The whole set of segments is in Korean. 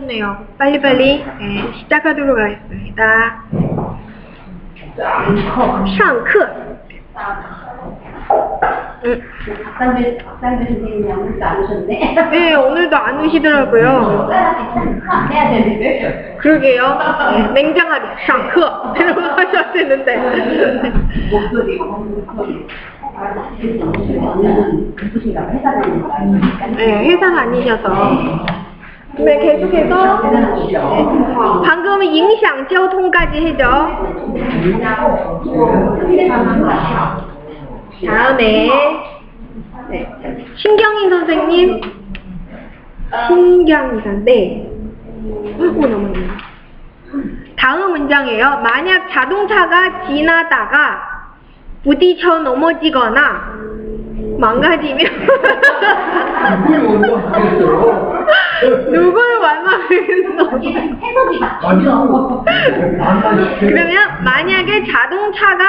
네요. 빨리빨리 네, 시작하도록 하겠습니다. 上课. 음, 박상배, 박상배 선생님이 오늘도 안 오셨네. 네, 오늘도 안 오시더라고요. 해야 되는데. 그러게요. 네, 냉정하게 上课 이러고 하셔야 되는데. 목소리, 목소리. 오늘은 기쁘신가 봐. 회사 다니는 거 아니니까. 네, 회사가 아니셔서. 네, 계속해서 방금 인상 교통까지 해줘 다음에 네. 신경인 선생님 신경이상 네. 오, 넘었네. 다음 문장이에요. 만약 자동차가 지나다가 부딪혀 넘어지거나 망가지면 누굴 만나겠어? 해석이 맞죠? 그러면 만약에 자동차가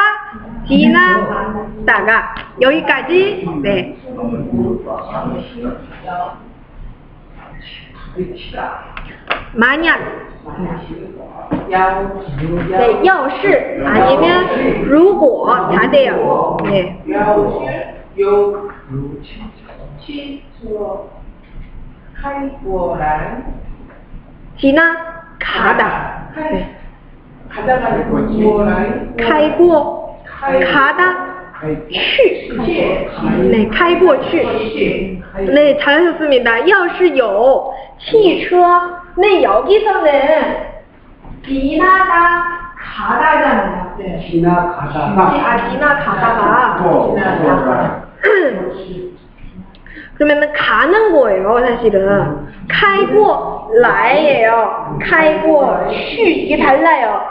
지나다가 여기까지 네 만약 네, 要是 아니면 如果 다 돼요. 네. 有汽车 开过来， 지나가다. 네. 가다가过来， 开过 가다 去. 네, 开过去. 네, 잘하셨습니다. 要是有汽车, 네, 여기서는 지나다 가다잖아요. 네. 지나가다가 아, 지나가다가. 그러면은 가는 거예요, 사실은. 음. 카이고 라이예요. 카이고 슈 이게 달라요.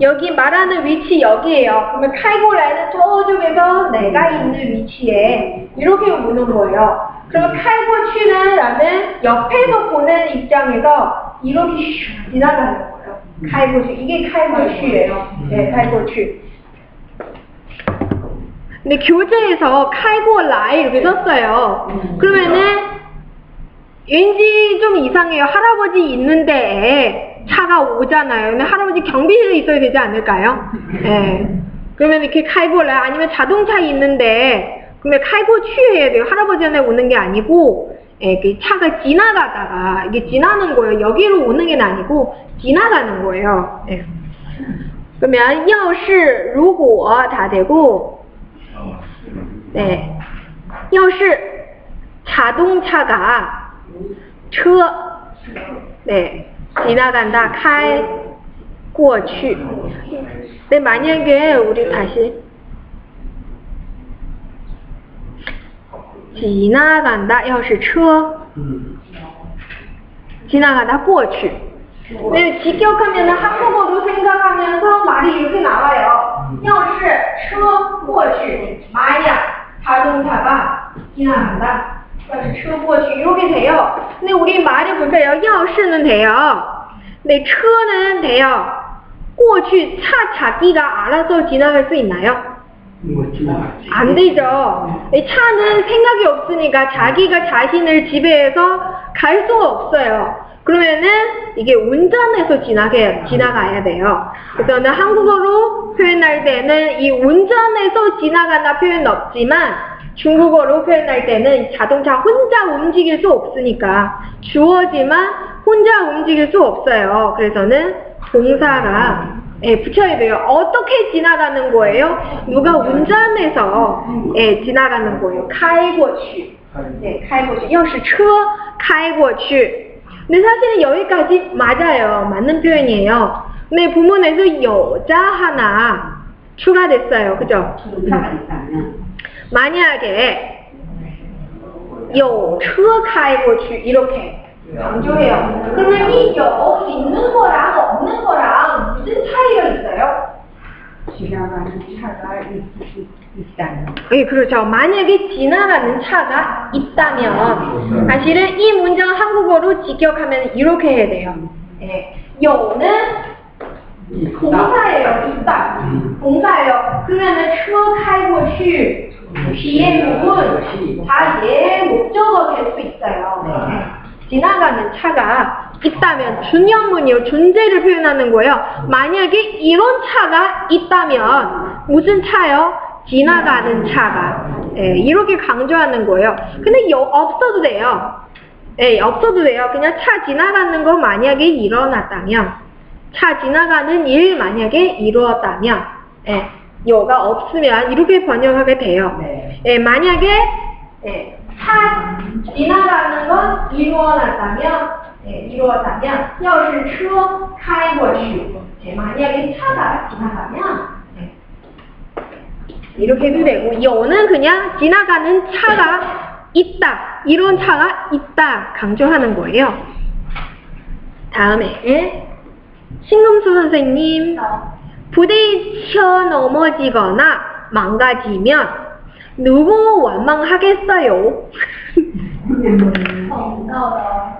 여기 말하는 위치 여기예요. 그러면 카이고 라이는 저쪽에서 내가 있는 위치에 이렇게 보는 거예요. 그러면 카이고 슈는 나는 옆에서 보는 입장에서 이렇게 슈 지나가는 거예요. 카이고 슈 이게 카이고 슈예요. 네, 카이고 슈. 근데 교재에서 칼고 라이 이렇게 썼어요. 그러면은 왠지 좀 이상해요. 할아버지 있는데 차가 오잖아요. 근데 할아버지 경비실에 있어야 되지 않을까요? 예. 그러면 이렇게 칼고 라이 아니면 자동차 있는데 그러면 칼고 취해야 돼요. 할아버지한테 오는 게 아니고 예, 그 차가 지나가다가 이게 지나는 거예요. 여기로 오는 게 아니고 지나가는 거예요. 예. 그러면 要是如果 다 되고 네. 要是 자동차가 车 네. 지나간다. 开过去. 네, 만약에 우리 다시 지나간다. 要是车 지나가다 过去. 네, 직역하면 한국어로 생각하면서 말이 이렇게 나와요. 要是车过去 만약 자동차가 지나간다. 要是车过去 이렇게 돼요. 근데 우리 말을 보세요. 要是는 돼요. 네, 车는 돼요. 过去 차 자기가 알아서 지나갈 수 있나요? 안 되죠. 네, 차는 생각이 없으니까 자기가 자신을 지배해서 갈 수가 없어요. 그러면은 이게 운전해서 지나게, 지나가야 돼요. 그래서는 한국어로 표현할 때는 이 운전해서 지나간다 표현은 없지만 중국어로 표현할 때는 자동차 혼자 움직일 수 없으니까 주어지만 혼자 움직일 수 없어요. 그래서는 동사가 예, 붙여야 돼요. 어떻게 지나가는 거예요? 누가 운전해서 예, 지나가는 거예요. 开过去. 네, 开过去. 要是车开过去. 근데 사실은 여기까지 맞아요. 맞는 표현이에요. 근데 부문에서 여자 하나 추가됐어요. 그죠? 동사가 있다면. 만약에 有车开过去 이렇게 강조해요. 그러면 이 여, 있는 거랑 없는 거랑 무슨 차이가 있어요? 지나가는 차가 있다면. 예, 그렇죠. 만약에 지나가는 차가 있다면 네. 사실은 이 문장 한국어로 직역하면 이렇게 해야 돼요. 네. 예, 요는 공사예요, 있다. 공사예요. 그러면은 추어카이고슈 뒤에 부분 다 얘 목적어 될 수 있어요. 네. 지나가는 차가 있다면 준영문이요 존재를 표현하는 거예요. 만약에 이런 차가 있다면 무슨 차요? 지나가는 차가 예, 이렇게 강조하는 거예요. 근데 여, 없어도 돼요. 예, 없어도 돼요. 그냥 차 지나가는 거 만약에 일어났다면 차 지나가는 일 만약에 이루었다면 예, 여가 없으면 이렇게 번역하게 돼요. 네. 예, 만약에 예, 차 지나가는 건 이루어났다면 이루어자면 역시 추어 카이버시 제 만약에 차가 지나가면 예. 이렇게 해도 되고 여는 그냥 지나가는 차가 있다 이런 차가 있다 강조하는 거예요. 다음에 신금수 선생님 부딪혀 넘어지거나 망가지면 누구 원망하겠어요? 어, 어.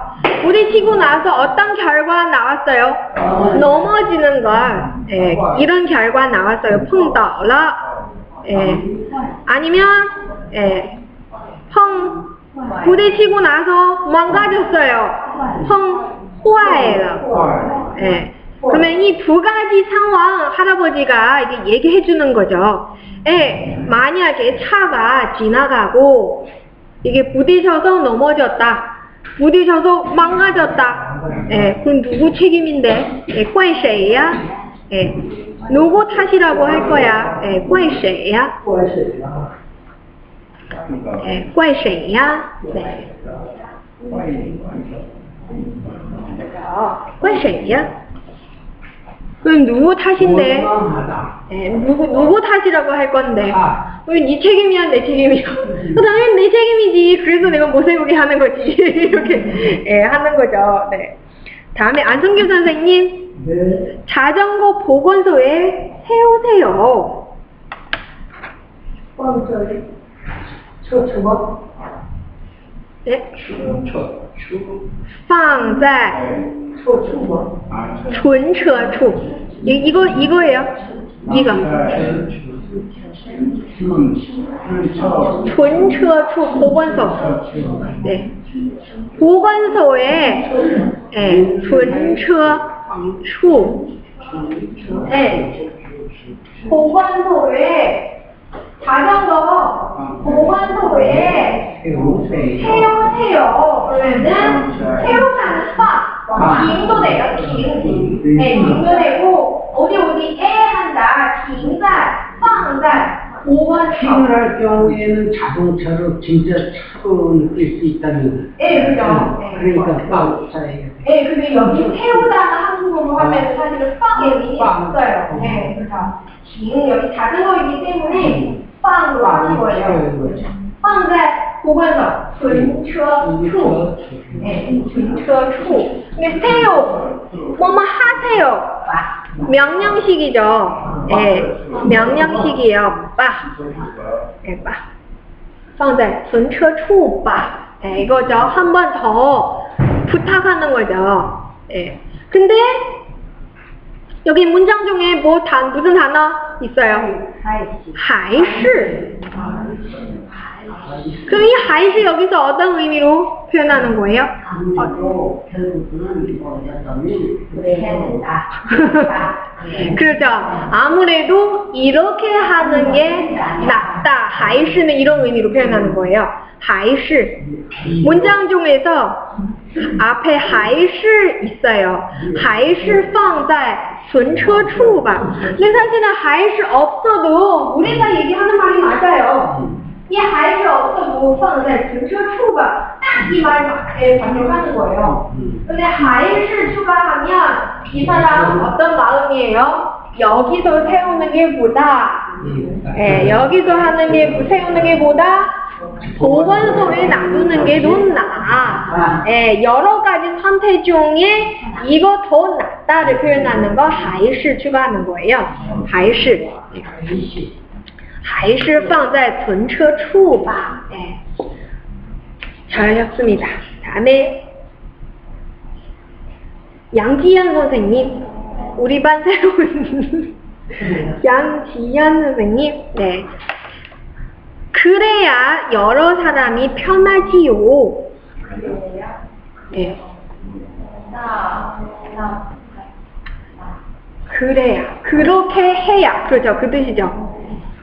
부딪히고 나서 어떤 결과 나왔어요? 넘어지는 걸. 예, 이런 결과 나왔어요. 碰倒了. 예, 아니면 예, 펑 부딪히고 나서 망가졌어요. 펑 坏了. 예. 그러면 이 두 가지 상황 할아버지가 이게 얘기해 주는 거죠. 예, 만약에 차가 지나가고 이게 부딪혀서 넘어졌다. 부딪혀서 망가졌다. 예, 그럼 누구 책임인데? 예, 怪谁呀? 예, 누구 탓이라고 할 거야? 예, 怪谁呀? 예, 怪谁呀? 네. 怪谁呀? 그럼 누구 탓인데? 네, 누구, 누구 탓이라고 할 건데? 아. 왜네 책임이야, 내 책임이야. 음. 당연히 내 책임이지. 그래서 내가 못 세우게 하는 거지. 이렇게 네, 하는 거죠. 네. 다음에 안성규 선생님. 네. 자전거 보건소에 세우세요. 어, 저기, 저, 저거? 네? 주문천. 放在车什么？ 아, 存车处. 이, 이거 이거예요. 이거. 춘, 춘처, 存车处 보건소. 네. 보건소에 예, 存车处. 네. 보건소에 자전거 보건소에 태요 태요. 그러면은 태요라는 수박 빙도 돼요 빙. 네, 빙도 네, 되고. 어디 어디? 에 한다 빙자 빵자 빙을 할 경우에는 자동차로 진짜 차로 느낄 수 있다는 예, 그죠. 네. 네. 그러니까 빵차예요. 네, 예, 근데 여기 태우다가 한국어로 하면 아. 사실은 빵의 의미가 없어요. 어. 네, 그래서 빙 여기 작은 거이기 때문에 음. 빵으로 하는 거예요. 빵자 보건소 存车处. 네, 存车处. 근데 세요. 뭐뭐 하세요. 명령식이죠. 예, 명령식이에요. 빠. 예, 빠. 放在存车处吧. 예, 이거죠. 한 번 더 부탁하는 거죠. 예. 근데 여기 문장 중에 뭐 단, 무슨 단어 있어요? 还是 하이시. 그럼 이 하이시 여기서 어떤 의미로 표현하는 거예요? 아무래도 결국은 뭐였더니 해낸다. 그렇죠. 아무래도 이렇게 하는 게 낫다. 하이시는 이런 의미로 표현하는 거예요. 하이시. 문장 중에서 앞에 하이시 있어요. 하이시 放在存车处吧. 근데 사실은 하이시 없어도 우리가 얘기하는 말이 맞아요. 이 아이가 어떤 모선을 등車 추가 딱 이 말 마크에 반영하는 거예요. 근데 하이를 추가하면 이 사람 어떤 마음이에요? 여기서 세우는 게보다 예, 여기서 하는 게 뭐 세우는 게보다 보건소에 놔두는 게 더 나. 예, 여러 가지 선택 중에 이거 더 낫다를 표현하는 거 하이시 추가하는 거예요. 하이시. 还是放在存车处吧. 예. 잘하셨습니다. 다음에 양지연 선생님, 우리 반 새로운 양지연 선생님, 네. 그래야 여러 사람이 편하지요. 네. 그래야, 그렇게 해야, 그렇죠, 그 뜻이죠.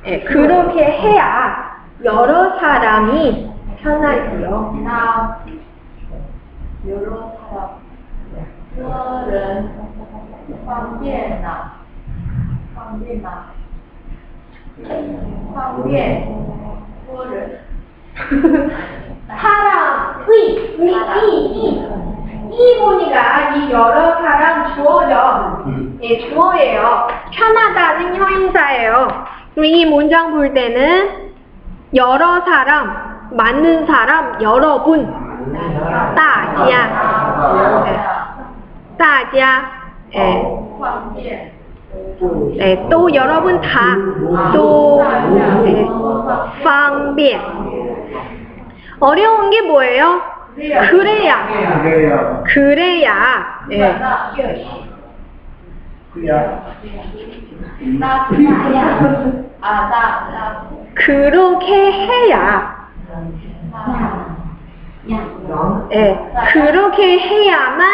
예, 그렇게 해야 여러 사람이 편하지요. 那有了他个人方便呐，方便呐，方便多人。 사람, 의, 의, 이, 이. 이 보니까 이 여러 사람 주어죠. 예, 주어예요. 편하다는 형용사예요. 이 문장 볼 때는 여러 사람, 맞는 사람, 여러분, 다자, 다자, 에, 에, 또 여러분 다, 또, 네, 방비 어려운 게 뭐예요? 그래야, 그래야, 네. 그야. 아, 나, 나. 그렇게 해야. 예, 그렇게 해야만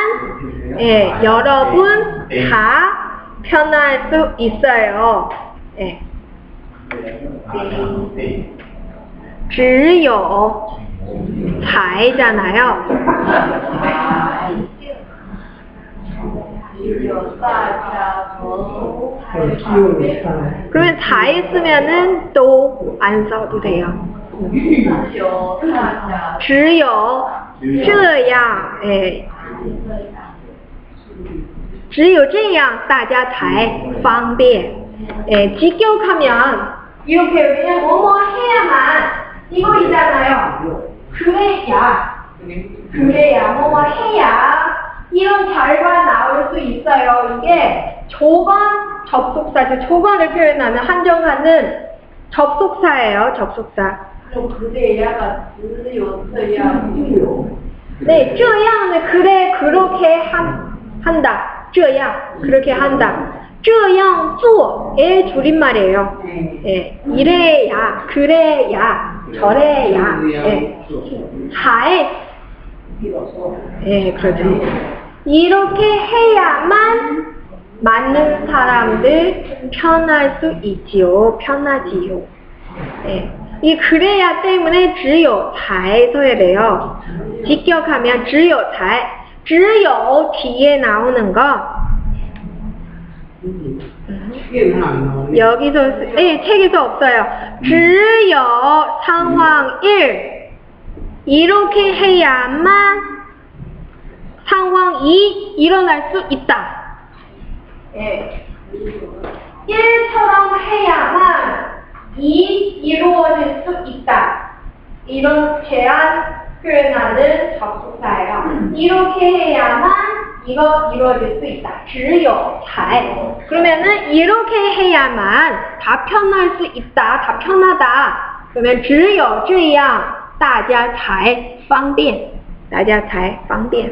예, 여러분 다 편할 수 있어요. 예. 只有 잘잖아요. 只有大家都还 그러면 才 쓰면은 또 안 써도 돼요. 只有大家只有这样, 예. 只有这样大家才方便. 예, 직격하면 이렇게 그냥 뭐뭐 해야만 이거 있잖아요. 그래야 그래야 뭐뭐 해야 이런 결과 나올 수 있어요. 이게 조건 접속사죠. 조건을 표현하는 한정하는 접속사예요. 접속사. 就그래 야가 只有这样 네, 这样은 그래 그렇게 한, 한다. 这样 그렇게 한다. 这样做의 줄임말이에요. 예, 이래야, 그래야, 저래야, 예, 才, 예, 그렇죠. 이렇게 해야만 많은 사람들 편할 수 있지요. 편하지요. 예. 이 그래야 때문에 只有才 써야 돼요. 직격하면 只有才, 只有 뒤에 나오는 거 이게 안 나오네. 여기서 쓰- 예, 책에서 없어요. 只有 상황 1 이렇게 해야만 상황 2 일어날 수 있다. 예. 1처럼 해야만 2 이루어질 수 있다. 이런 제한 표현하는 접속사예요. 이렇게 해야만 이거 이루어질 수 있다. 只有才. 그러면은 이렇게 해야만 다 편할 수 있다. 다 편하다. 그러면 只有这样大家才方便.大家才方便.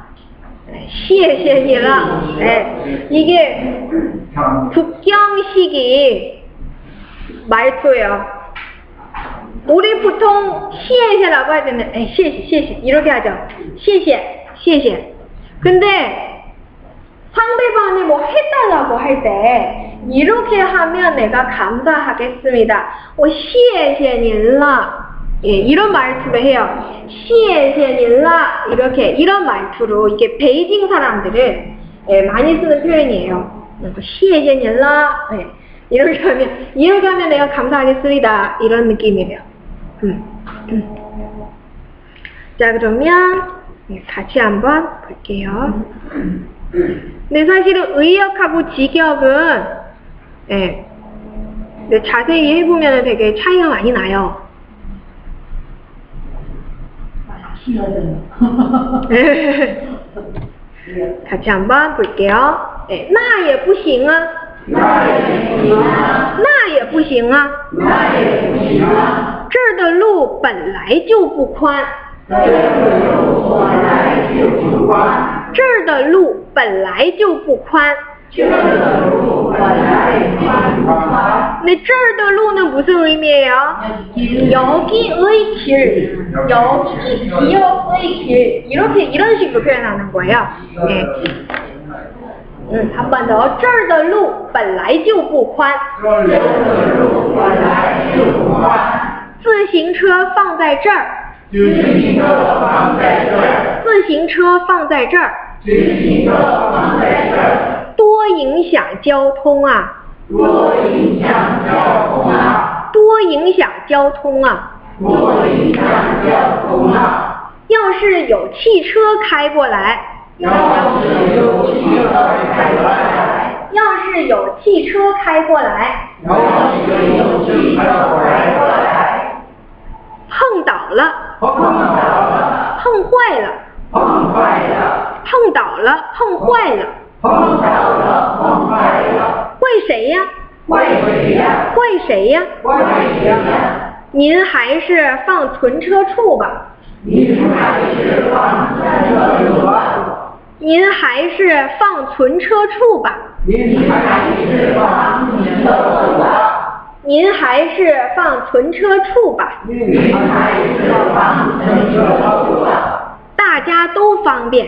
谢谢你了. 네, 이게 북경식이 말투예요. 우리 보통 谢谢라고 할 때는 에, 谢谢,谢谢 이렇게 하죠. 谢谢,谢谢. 근데 상대방이 뭐 해달라고 할 때 이렇게 하면 내가 감사하겠습니다. 我谢谢您了. 예, 이런 말투를 해요. 시에젠일라 이렇게 이런 말투로 이게 베이징 사람들은 예, 많이 쓰는 표현이에요. 시에젠일라 예, 이렇게 하면 이렇게 하면 내가 감사하겠습니다 이런 느낌이에요. 음, 음. 자 그러면 예, 같이 한번 볼게요. 근데 사실은 의역하고 직역은 예, 자세히 해보면 되게 차이가 많이 나요. 他讲，哎，那也不行啊。那也不行啊。那也不行啊。那也不行啊。这儿的路本来就不宽。这儿的路本来就不宽。这儿的路本来就不宽。那这儿的路는 무슨 의미예요? 여기의 길, 여기 지역의 길 이렇게 이런 식으로 표현하는 거예요. 예. 음, 한 번 더. 这儿的路本来就不宽。自行车放在这儿。自行车放在这儿。 多影响交通啊！多影响交通啊！多影响交通啊！多影响交通啊！要是有汽车开过来，要是有汽车开过来，要是有汽车开过来，要是有汽车开过来，碰倒了，碰倒了，碰坏了，碰坏了，碰倒了，碰坏了。碰巧了，碰坏了。怪谁呀？怪谁呀？怪谁呀？怪谁呀？您还是放存车处吧。您还是放存车处。您还是放存车处吧。您还是放存车处吧。您还是放存车处吧。大家都方便。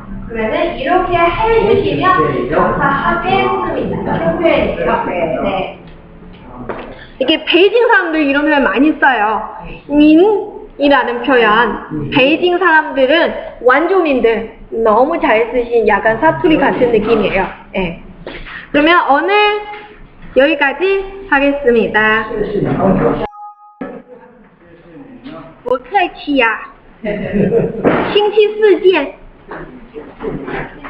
그러면은 이렇게 해주시면 감사하겠습니다. 이런 표현이에요. 네. 이게 베이징 사람들 이런 표현 많이 써요. 민이라는 표현. 베이징 사람들은 완조민들 너무 잘 쓰신 약간 사투리 같은 느낌이에요. 예. 그러면 오늘 여기까지 하겠습니다. 不客气呀、星期四见。 Gracias.